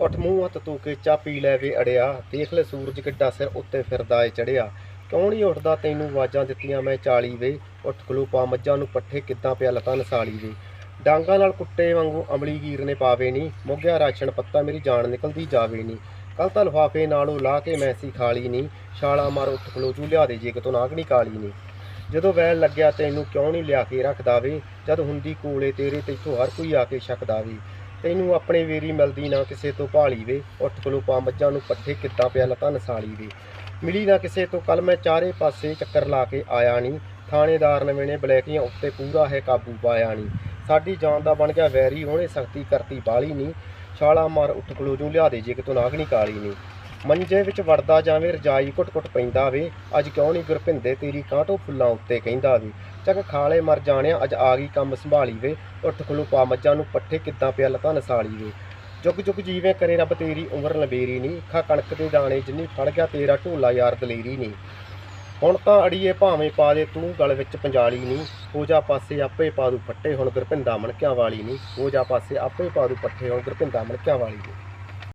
ਉੱਠ ਮੂੰਹ ਹੱਥ ਧੋ ਕੇ ਚਾਹ ਪੀ ਲੈ ਵੇ ਅੜਿਆ। ਦੇਖ ਲੈ ਸੂਰਜ ਕਿੱਡਾ ਸਿਰ ਉੱਤੇ ਫਿਰਦਾ ਏ ਚੜਿਆ। ਕਿਉਂ ਨਹੀਂ ਉੱਠਦਾ ਤੈਨੂੰ ਆਵਾਜ਼ਾਂ ਦਿੱਤੀਆਂ ਮੈਂ 40 ਵੇ? ਉੱਠ ਖਲੋ ਪਾ ਮੱਝਾਂ ਨੂੰ ਪੱਠੇ ਕਿੱਦਾਂ ਪਿਆ ਲਤਾਂ ਨਸਾਲੀ ਵੇ? ਡਾਂਗਾਂ ਨਾਲ ਕੁੱਟੇ ਵਾਂਗੂ ਅਮਲੀ ਗੀਰ ਨੇ ਪਾਵੇ ਨਹੀਂ ਮੋਗਿਆ ਰਾਸ਼ਨ ਪੱਤਾ ਮੇਰੀ ਜਾਨ ਨਿਕਲਦੀ ਜਾਵੇ ਨਹੀਂ ਕੱਲ ਤਾਂ ਲਿਫਾਫੇ ਨਾਲੋਂ ਲਾ ਕੇ ਮੈਸੀ ਖਾਲੀ ਨਹੀਂ ਛਾਲਾ ਮਾਰ ਉੱਠ ਖਲੋ ਚੂ ਲਿਆ ਦੇ ਜੇ ਕਿਤੋਂ ਨਾਗਣੀ ਕਾਲੀ ਨਹੀਂ ਜਦੋਂ ਵੈਲ ਲੱਗਿਆ ਤੈਨੂੰ ਕਿਉਂ ਨਹੀਂ ਲਿਆ ਕੇ ਰੱਖਦਾ ਵੇ? ਜਦ ਹੁੰਦੀ ਕੋਲੇ ਤੇਰੇ ਤੈਥੋਂ ਹਰ ਕੋਈ ਆ ਕੇ ਛਕਦਾ ਵੇ। ਤੈਨੂੰ ਆਪਣੇ ਵੇਰੀ ਮਿਲਦੀ ਨਾ ਕਿਸੇ ਤੋਂ ਭਾਲੀ ਵੇ। ਉੱਠ ਖਲੋ ਪਾ ਮੱਝਾਂ ਨੂੰ ਪੱਠੇ ਕਿੱਦਾਂ ਪਿਆ ਲਤਾ ਨਸਾਲੀ ਵੇ। ਮਿਲੀ ਨਾ ਕਿਸੇ ਤੋਂ ਕੱਲ ਮੈਂ ਚਾਰੇ ਪਾਸੇ ਚੱਕਰ ਲਾ ਕੇ ਆਇਆ ਨਹੀਂ ਥਾਣੇਦਾਰ ਨਵੇਂ ਨੇ ਬਲੈਕੀਆਂ ਉੱਤੇ ਪੂਰਾ ਹੈ ਕਾਬੂ ਪਾਇਆ ਨਹੀਂ ਸਾਡੀ ਜਾਨ ਦਾ ਬਣ ਗਿਆ ਵੈਰੀ, ਉਹਨੇ ਸਖਤੀ ਕਰਤੀ ਬਾਲੀ ਨਹੀਂ ਛਾਲਾ ਮਾਰ ਉੱਠ ਖਲੋ ਜੂ ਲਿਆ ਦੇ ਜੇ ਕਿਤੋਂ ਨਾਗਣੀ ਕਾਲੀ ਨਹੀਂ ਮੰਜੇ ਵਿੱਚ ਵੜਦਾ ਜਾਵੇਂ, ਰਜਾਈ ਘੁੱਟ-ਘੁੱਟ ਪੈਂਦਾ ਵੇ। ਅੱਜ ਕਿਉਂ ਨਹੀਂ ਗੁਰਪਿੰਦੇ ਤੇਰੀ ਕਾਂਟੋ ਫੁੱਲਾਂ ਉੱਤੇ ਕਹਿੰਦਾ ਵੇ। ਚੱਕ ਖਾਲੇ ਮਰ ਜਾਣਿਆ, ਅੱਜ ਆ ਗਈ ਕੰਮ ਸੰਭਾਲੀ ਵੇ। ਉੱਠ ਖਲੋ ਪਾ ਮੱਝਾਂ ਨੂੰ ਪੱਠੇ ਕਿੱਦਾਂ ਪਿਆ ਲਤਾ ਨਸਾਲੀ ਵੇ। ਜੁਗ ਜੁਗ ਜੀਵੇਂ ਕਰੇ ਰੱਬ ਤੇਰੀ ਉਮਰ ਲਬੇਰੀ ਨਹੀਂ ਖਾ ਕਣਕ ਦੇ ਦਾਣੇ ਜਿੰਨੀ ਫੜ ਗਿਆ ਤੇਰਾ ਢੋਲਾ ਯਾਰ ਦਲੇਰੀ ਨਹੀਂ ਹੁਣ ਤਾਂ ਅੜੀਏ ਭਾਵੇਂ ਪਾ ਦੇ ਤੂੰ ਗਲ ਵਿੱਚ ਪੰਜਾਲੀ ਨਹੀਂ ਹੋ ਜਾ ਪਾਸੇ ਆਪੇ ਪਾ ਦੂ ਪੱਟੇ ਹੁਣ ਗੁਰਪਿੰਦਾ ਮਣਕਿਆਂ ਵਾਲੀ ਨਹੀਂ ਹੋ ਜਾ ਪਾਸੇ ਆਪੇ ਪਾ ਦੂ ਪੱਠੇ ਹੁਣ ਗੁਰਪਿੰਦਾ ਮਣਕਿਆਂ ਵਾਲੀ ਨਹੀਂ